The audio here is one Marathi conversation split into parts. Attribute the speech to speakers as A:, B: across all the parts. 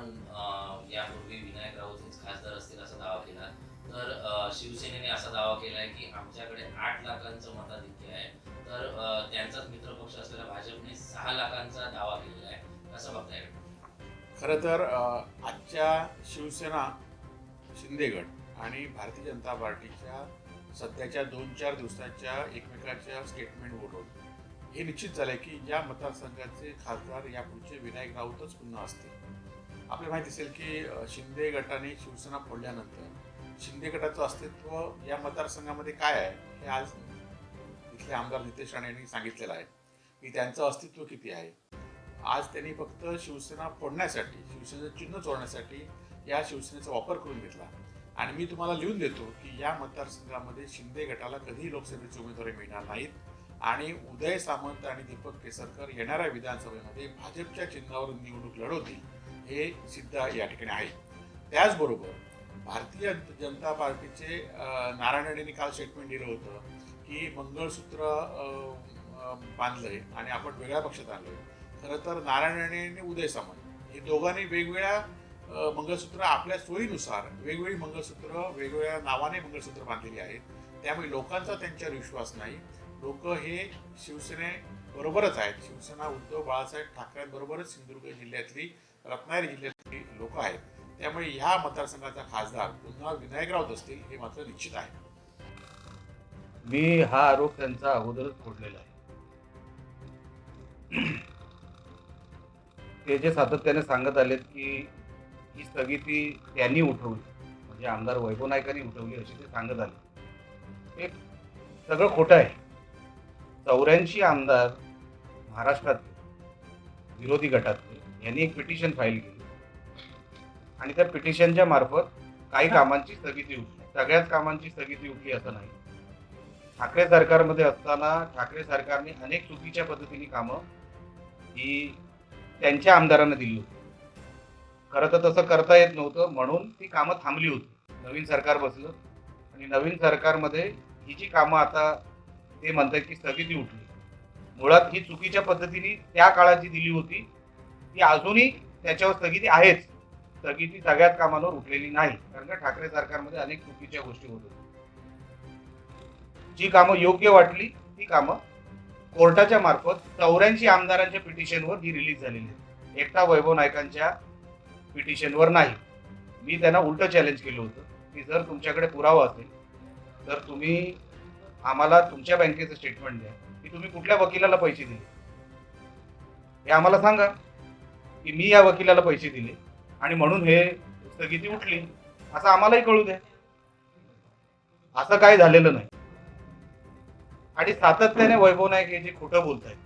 A: आपण यापूर्वी विनायक राऊत हेच खासदार असतील असा दावा केला. तर शिवसेनेने असा दावा केलाय की आमच्याकडे आठ लाखांचं मताधिक्य आहे. तर त्यांचाच मित्रपक्ष असलेल्या भाजपने सहा लाखांचा दावा केलेला आहे. कसं बघताय?
B: खरं तर आजच्या शिवसेना शिंदेगड आणि भारतीय जनता पार्टीच्या सध्याच्या दोन चार दिवसाच्या एकमेकाच्या स्टेटमेंटवरून हे निश्चित झालंय की या मतदारसंघाचे खासदार यापुढचे विनायक राऊतच पुन्हा असतील. आपल्याला माहिती असेल की शिंदे गटाने शिवसेना फोडल्यानंतर शिंदे गटाचं अस्तित्व या मतदारसंघामध्ये काय आहे हे आज इथले आमदार नितेश राणे यांनी सांगितलेलं आहे. की त्यांचं अस्तित्व किती आहे? आज त्यांनी फक्त शिवसेना फोडण्यासाठी शिवसेनेचं चिन्ह चोरण्यासाठी या शिवसेनेचा वापर करून घेतला. आणि मी तुम्हाला लिहून देतो की या मतदारसंघामध्ये शिंदे गटाला कधीही लोकसभेची उमेदवारी मिळणार नाहीत. आणि उदय सामंत आणि दीपक केसरकर येणाऱ्या विधानसभेमध्ये भाजपच्या चिन्हावर निवडणूक लढवतील. हे सिद्ध या ठिकाणी आहे. त्याचबरोबर भारतीय जनता पार्टीचे नारायण राणेंनी काल स्टेटमेंट दिलं होतं की मंगळसूत्र बांधलंय आणि आपण वेगळ्या पक्षात आलोय खरं तर नारायण राणे आणि उदय सामंत हे दोघांनी वेगवेगळ्या मंगळसूत्र आपल्या सोयीनुसार वेगवेगळी मंगळसूत्र वेगवेगळ्या नावाने मंगळसूत्र बांधलेली आहेत. त्यामुळे लोकांचा त्यांच्यावर विश्वास नाही. लोक हे शिवसेने बरोबरच आहेत. शिवसेना उद्धव बाळासाहेब ठाकरेंबरोबरच सिंधुदुर्ग जिल्ह्यातली रत्नागिरी जिल्ह्यातली लोक आहेत त्यामुळे ह्या मतदारसंघाचा खासदार पुन्हा विनायकराव असतील हे मात्र निश्चित आहे.
C: मी हा आरोप त्यांचा अगोदरच फोडलेला आहे. ते जे सातत्याने सांगत आलेत की ही स्थगिती त्यांनी उठवली म्हणजे आमदार वैभव नायकांनी उठवली अशी ते सांगत आले. हे सगळं खोटं आहे. चौऱ्याऐंशी आमदार महाराष्ट्रात विरोधी गटातले यांनी एक पिटिशन फाईल केली. आणि त्या पिटिशनच्या मार्फत काही कामांची स्थगिती उठली सगळ्याच कामांची स्थगिती उठली असं नाही. ठाकरे सरकारमध्ये असताना ठाकरे सरकारने अनेक चुकीच्या पद्धतीने कामं ही त्यांच्या आमदारांना दिली होती. खरं तर तसं करता येत नव्हतं म्हणून ती कामं थांबली होती. नवीन सरकार बसलं. आणि नवीन सरकारमध्ये ही जी कामं आता ते म्हणतात की स्थगिती उठली. मुळात ही चुकीच्या पद्धतीने त्या काळात जी दिली होती ती अजूनही त्याच्यावर स्थगिती आहेच. स्थगिती सगळ्याच कामांवर उठलेली नाही. कारण का ठाकरे सरकारमध्ये अनेक चुकीच्या गोष्टी होत होत्या. जी कामं योग्य वाटली ती कामं कोर्टाच्या मार्फत चौऱ्याऐंशी आमदारांच्या पिटिशनवर ही रिलीज झालेली आहे एकटा वैभव नायकांच्या पिटिशनवर नाही. मी त्यांना उलटं चॅलेंज केलं होतं की जर तुमच्याकडे पुरावा असेल तर तुम्ही आम्हाला तुमच्या बँकेचं स्टेटमेंट द्या की तुम्ही कुठल्या वकिलाला पैसे दिले. हे आम्हाला सांगा. की मी या वकिलाला पैसे दिले आणि म्हणून हे स्थगिती उठली. असं आम्हालाही कळू द्या असं काय झालेलं नाही. आणि सातत्याने वैभव नाईक हे जे खोटं बोलत आहेत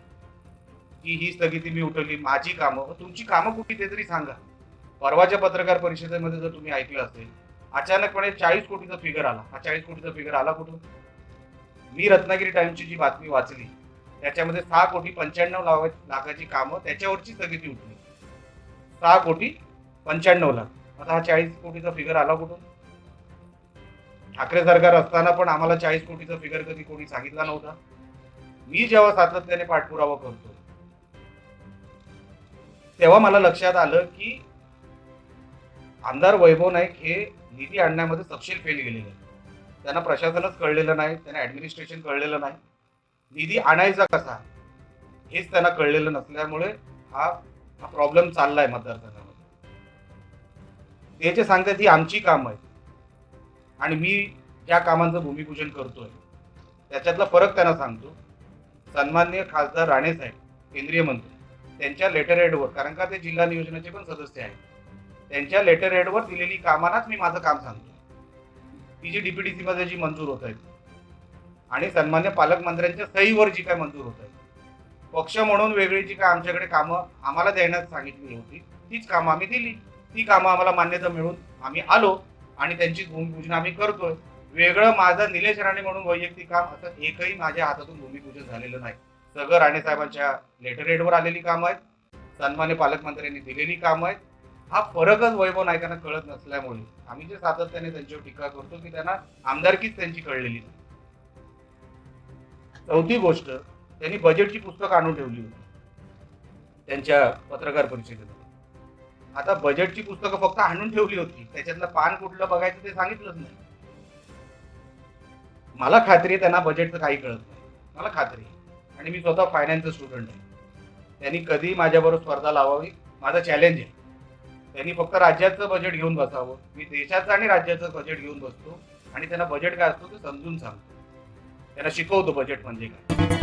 C: की ही स्थगिती मी उठवली माझी कामं तुमची कामं कुठली ते तरी सांगा. परवाच्या पत्रकार परिषदेमध्ये जर तुम्ही ऐकलं असेल अचानकपणे चाळीस कोटीचा फिगर आला. हा चाळीस कोटीचा फिगर आला कुठून? मी रत्नागिरी टाइम्सची जी बातमी वाचली त्याच्यामध्ये सहा कोटी पंच्याण्णव लाख लाखाची कामं त्याच्यावरची स्थगिती उठली. सहा कोटी पंच्याण्णव लाख. आता हा चाळीस कोटीचा फिगर आला कुठून? ठाकरे सरकार असताना पण आम्हाला चाळीस कोटीचा फिगर कधी कोणी सांगितला नव्हता. मी जेव्हा सातत्याने पाठपुरावा करतो तेव्हा मला लक्षात आलं की आमदार वैभव नाईक हे निधी आणण्यामध्ये सपशेल फेल गेलेले त्यांना प्रशासनच कळलेलं नाही त्यांना ऍडमिनिस्ट्रेशन कळलेलं नाही. निधी आणायचा कसा हेच त्यांना कळलेलं नसल्यामुळे हा हा प्रॉब्लेम चाललाय मतदारसंघामध्ये. ते जे सांगतात ही आमची कामं आहेत. आणि मी ज्या कामांचं भूमिपूजन करतोय. त्याच्यातला फरक त्यांना सांगतो. सन्मान्य खासदार राणे साहेब केंद्रीय मंत्री त्यांच्या लेटर हेडवर कारण का ते जिल्हा नियोजनाचे पण सदस्य आहेत. त्यांच्या लेटर हेडवर दिलेली कामांनाच मी माझं काम सांगतो ती जी डीपीडीसी मध्ये जी मंजूर होत आहेत. आणि सन्मान्य पालकमंत्र्यांच्या सहीवर जी काय मंजूर होत आहे पक्ष म्हणून वेगळी जी काय आमच्याकडे कामं आम्हाला देण्यात सांगितली होती तीच कामं आम्ही दिली. ती कामं आम्हाला मान्यता मिळून आम्ही आलो आणि त्यांची भूमिपूजन आम्ही करतोय. वेगळं माझं निलेश राणे म्हणून वैयक्तिक काम असं एकही माझ्या हातातून भूमिपूजन झालेलं नाही. सगळं राणे साहेबांच्या लेटर हेडवर आलेली कामं आहेत. सन्मान्य पालकमंत्र्यांनी दिलेली कामं आहेत. हा फरकच वैभव नायकांना कळत नसल्यामुळे आम्ही जे सातत्याने त्यांच्यावर टीका करतो की त्यांना आमदारकीच त्यांची कळलेली नाही. चौथी गोष्ट त्यांनी बजेटची पुस्तकं आणून ठेवली होती. त्यांच्या पत्रकार परिषदेत. आता बजेटची पुस्तकं फक्त आणून ठेवली होती. त्याच्यातलं पान कुठलं बघायचं ते सांगितलंच नाही. मला खात्री आहे त्यांना बजेटचं काही कळत नाही. मला खात्री आहे. आणि मी स्वतः फायनान्सचं स्टुडंट आहे. त्यांनी कधी माझ्याबरोबर स्पर्धा लावावी. माझं चॅलेंज आहे. त्यांनी फक्त राज्याचं बजेट घेऊन बसावं. मी देशाचं आणि राज्याचं बजेट घेऊन बसतो. आणि त्यांना बजेट काय असतो ते समजून सांगतो. त्यांना शिकवतो बजेट म्हणजे काय.